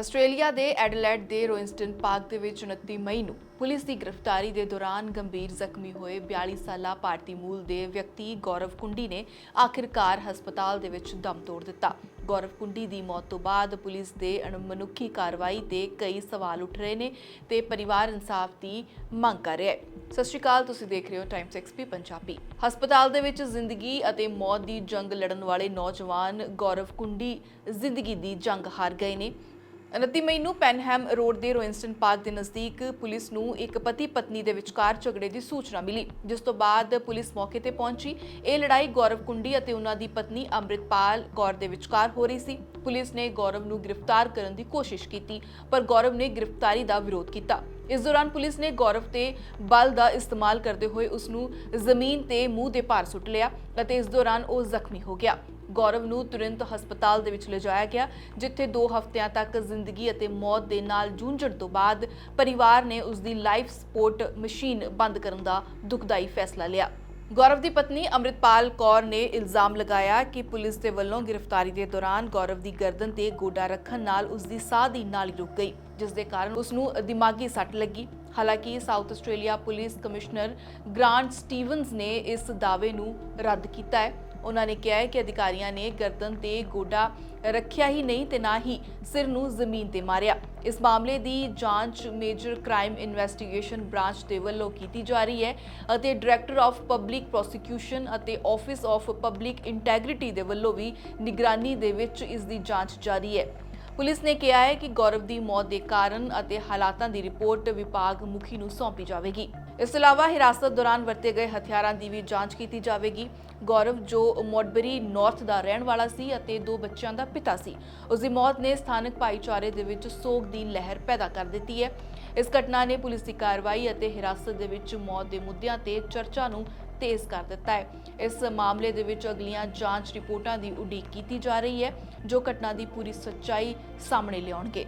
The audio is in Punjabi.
ਆਸਟ੍ਰੇਲੀਆ ਦੇ ਐਡਲੈਡ ਦੇ ਰੋਇੰਸਟਨ ਪਾਰਕ ਦੇ ਵਿੱਚ 29 ਮਈ ਨੂੰ ਪੁਲਿਸ ਦੀ ਗ੍ਰਿਫਤਾਰੀ ਦੇ ਦੌਰਾਨ ਗੰਭੀਰ ਜ਼ਖਮੀ ਹੋਏ 42 ਸਾਲਾ ਭਾਰਤੀ ਮੂਲ ਦੇ ਵਿਅਕਤੀ ਗੌਰਵ ਕੁੰਡੀ ਨੇ ਆਖਿਰਕਾਰ ਹਸਪਤਾਲ ਦੇ ਵਿੱਚ ਦਮ ਤੋੜ ਦਿੱਤਾ। ਗੌਰਵ ਕੁੰਡੀ ਦੀ ਮੌਤ ਤੋਂ ਬਾਅਦ ਪੁਲਿਸ ਦੇ ਅਣਮਨੁੱਖੀ ਕਾਰਵਾਈ ਤੇ ਕਈ ਸਵਾਲ ਉੱਠ ਰਹੇ ਨੇ ਤੇ ਪਰਿਵਾਰ ਇਨਸਾਫ ਦੀ ਮੰਗ ਕਰ ਰਿਹਾ ਹੈ। ਸਤਿ ਸ਼੍ਰੀ ਅਕਾਲ, ਤੁਸੀਂ ਦੇਖ ਰਹੇ ਹੋ ਟਾਈਮਸ ਐਕਸਪੀ ਪੰਜਾਬੀ। ਹਸਪਤਾਲ ਦੇ ਵਿੱਚ ਜ਼ਿੰਦਗੀ ਅਤੇ ਮੌਤ ਦੀ ਜੰਗ ਲੜਨ ਵਾਲੇ ਨੌਜਵਾਨ ਗੌਰਵ ਕੁੰਡੀ ਜ਼ਿੰਦਗੀ ਦੀ ਜੰਗ ਹਾਰ ਗਏ ਨੇ। 29 ਮਈ ਨੂੰ ਪੈਨਹੈਮ ਰੋਡ ਦੇ ਰੋਇੰਸਟਨ ਪਾਰਕ ਦੇ ਨਜ਼ਦੀਕ ਪੁਲਿਸ ਨੂੰ ਇੱਕ ਪਤੀ ਪਤਨੀ ਦੇ ਵਿਚਕਾਰ ਝਗੜੇ ਦੀ ਸੂਚਨਾ ਮਿਲੀ, ਜਿਸ ਤੋਂ ਬਾਅਦ ਪੁਲਿਸ ਮੌਕੇ ਤੇ ਪਹੁੰਚੀ। ਇਹ ਲੜਾਈ ਗੌਰਵ ਕੁੰਡੀ ਅਤੇ ਉਹਨਾਂ ਦੀ ਪਤਨੀ ਅੰਮ੍ਰਿਤਪਾਲ ਕੌਰ ਦੇ ਵਿਚਕਾਰ ਹੋ ਰਹੀ ਸੀ। ਪੁਲਿਸ ਨੇ ਗੌਰਵ ਨੂੰ ਗ੍ਰਿਫਤਾਰ ਕਰਨ ਦੀ ਕੋਸ਼ਿਸ਼ ਕੀਤੀ, ਪਰ ਗੌਰਵ ਨੇ ਗ੍ਰਿਫਤਾਰੀ ਦਾ ਵਿਰੋਧ ਕੀਤਾ। ਇਸ ਦੌਰਾਨ ਪੁਲਿਸ ਨੇ ਗੌਰਵ ਤੇ ਬਲ ਦਾ ਇਸਤੇਮਾਲ ਕਰਦੇ ਹੋਏ ਉਸ ਨੂੰ ਜ਼ਮੀਨ ਤੇ ਮੂੰਹ ਦੇ ਭਾਰ ਸੁੱਟ ਲਿਆ ਅਤੇ ਇਸ ਦੌਰਾਨ ਉਹ ਜ਼ਖਮੀ ਹੋ ਗਿਆ। ਗੌਰਵ ਨੂੰ ਤੁਰੰਤ ਹਸਪਤਾਲ ਦੇ ਵਿੱਚ ਲਿਜਾਇਆ ਗਿਆ, ਜਿੱਥੇ 2 ਹਫ਼ਤਿਆਂ ਤੱਕ ਜ਼ਿੰਦਗੀ ਅਤੇ ਮੌਤ ਦੇ ਨਾਲ ਜੂਝਣ ਤੋਂ ਬਾਅਦ ਪਰਿਵਾਰ ਨੇ ਉਸ ਦੀ ਲਾਈਫ ਸਪੋਰਟ ਮਸ਼ੀਨ ਬੰਦ ਕਰਨ ਦਾ ਦੁਖਦਾਈ ਫੈਸਲਾ ਲਿਆ। ਗੌਰਵ ਦੀ ਪਤਨੀ ਅੰਮ੍ਰਿਤਪਾਲ ਕੌਰ ਨੇ ਇਲਜ਼ਾਮ ਲਗਾਇਆ ਕਿ ਪੁਲਿਸ ਦੇ ਵੱਲੋਂ ਗ੍ਰਿਫਤਾਰੀ ਦੇ ਦੌਰਾਨ ਗੌਰਵ ਦੀ ਗਰਦਨ ਤੇ ਗੋਡਾ ਰੱਖਣ ਨਾਲ ਉਸ ਦੀ ਸਾਹ ਦੀ ਨਾਲੀ ਰੁਕ ਗਈ, ਜਿਸ ਦੇ ਕਾਰਨ ਉਸ ਨੂੰ ਦਿਮਾਗੀ ਸੱਟ ਲੱਗੀ। ਹਾਲਾਂਕਿ South Australia police commissioner Grant Stevens ਨੇ ਇਸ ਦਾਅਵੇ ਨੂੰ ਰੱਦ ਕੀਤਾ ਹੈ। ਉਹਨਾਂ ਨੇ ਕਿਹਾ ਹੈ ਕਿ ਅਧਿਕਾਰੀਆਂ ਨੇ ਗਰਦਨ ਤੇ ਗੋਡਾ ਰੱਖਿਆ ਹੀ ਨਹੀਂ ਤੇ ਨਾ ਹੀ ਸਿਰ ਨੂੰ ਜ਼ਮੀਨ ਤੇ ਮਾਰਿਆ। ਇਸ ਮਾਮਲੇ ਦੀ ਜਾਂਚ ਮੇਜਰ ਕ੍ਰਾਈਮ ਇਨਵੈਸਟੀਗੇਸ਼ਨ ਬ੍ਰਾਂਚ ਦੇ ਵੱਲੋਂ ਕੀਤੀ ਜਾ ਰਹੀ ਹੈ ਅਤੇ ਡਾਇਰੈਕਟਰ ਆਫ ਪਬਲਿਕ ਪ੍ਰੋਸੀਕਿਊਸ਼ਨ ਅਤੇ ਆਫਿਸ ਆਫ ਪਬਲਿਕ ਇੰਟੈਗ੍ਰਿਟੀ ਦੇ ਵੱਲੋਂ ਵੀ ਨਿਗਰਾਨੀ ਦੇ ਵਿੱਚ ਇਸ ਦੀ ਜਾਂਚ ਜਾਰੀ ਹੈ। ਪੁਲਿਸ ਨੇ ਕਿਹਾ ਹੈ ਕਿ ਗੌਰਵ ਦੀ ਮੌਤ ਦੇ ਕਾਰਨ ਅਤੇ ਹਾਲਾਤਾਂ ਦੀ ਰਿਪੋਰਟ ਵਿਭਾਗ ਮੁਖੀ ਨੂੰ ਸੌਂਪੀ ਜਾਵੇਗੀ। ਇਸ ਤੋਂ ਇਲਾਵਾ ਹਿਰਾਸਤ ਦੌਰਾਨ ਵਰਤੇ ਗਏ ਹਥਿਆਰਾਂ ਦੀ ਵੀ ਜਾਂਚ ਕੀਤੀ ਜਾਵੇਗੀ। ਗੌਰਵ, ਜੋ ਮੋਡਬਰੀ ਨਾਰਥ ਦਾ ਰਹਿਣ ਵਾਲਾ ਸੀ ਅਤੇ ਦੋ ਬੱਚਿਆਂ ਦਾ ਪਿਤਾ ਸੀ ਉਸ ਦੀ ਮੌਤ ਨੇ ਸਥਾਨਕ ਭਾਈਚਾਰੇ ਦੇ ਵਿੱਚ ਸੋਗ ਦੀ ਲਹਿਰ ਪੈਦਾ ਕਰ ਦਿੱਤੀ ਹੈ। ਇਸ ਘਟਨਾ ਨੇ ਪੁਲਿਸ ਦੀ ਕਾਰਵਾਈ ਅਤੇ ਹਿਰਾਸਤ ਦੇ ਵਿੱਚ ਮੌਤ ਦੇ ਮੁੱਦਿਆਂ ਤੇ ਚਰਚਾ ਨੂੰ ਤੇਜ਼ ਕਰ ਦਿੱਤਾ ਹੈ। ਇਸ ਮਾਮਲੇ ਦੇ ਵਿੱਚ ਅਗਲੀਆਂ ਜਾਂਚ ਰਿਪੋਰਟਾਂ ਦੀ ਉਡੀਕ ਕੀਤੀ ਜਾ ਰਹੀ ਹੈ, ਜੋ ਘਟਨਾ ਦੀ ਪੂਰੀ ਸੱਚਾਈ ਸਾਹਮਣੇ ਲਿਆਉਣਗੇ।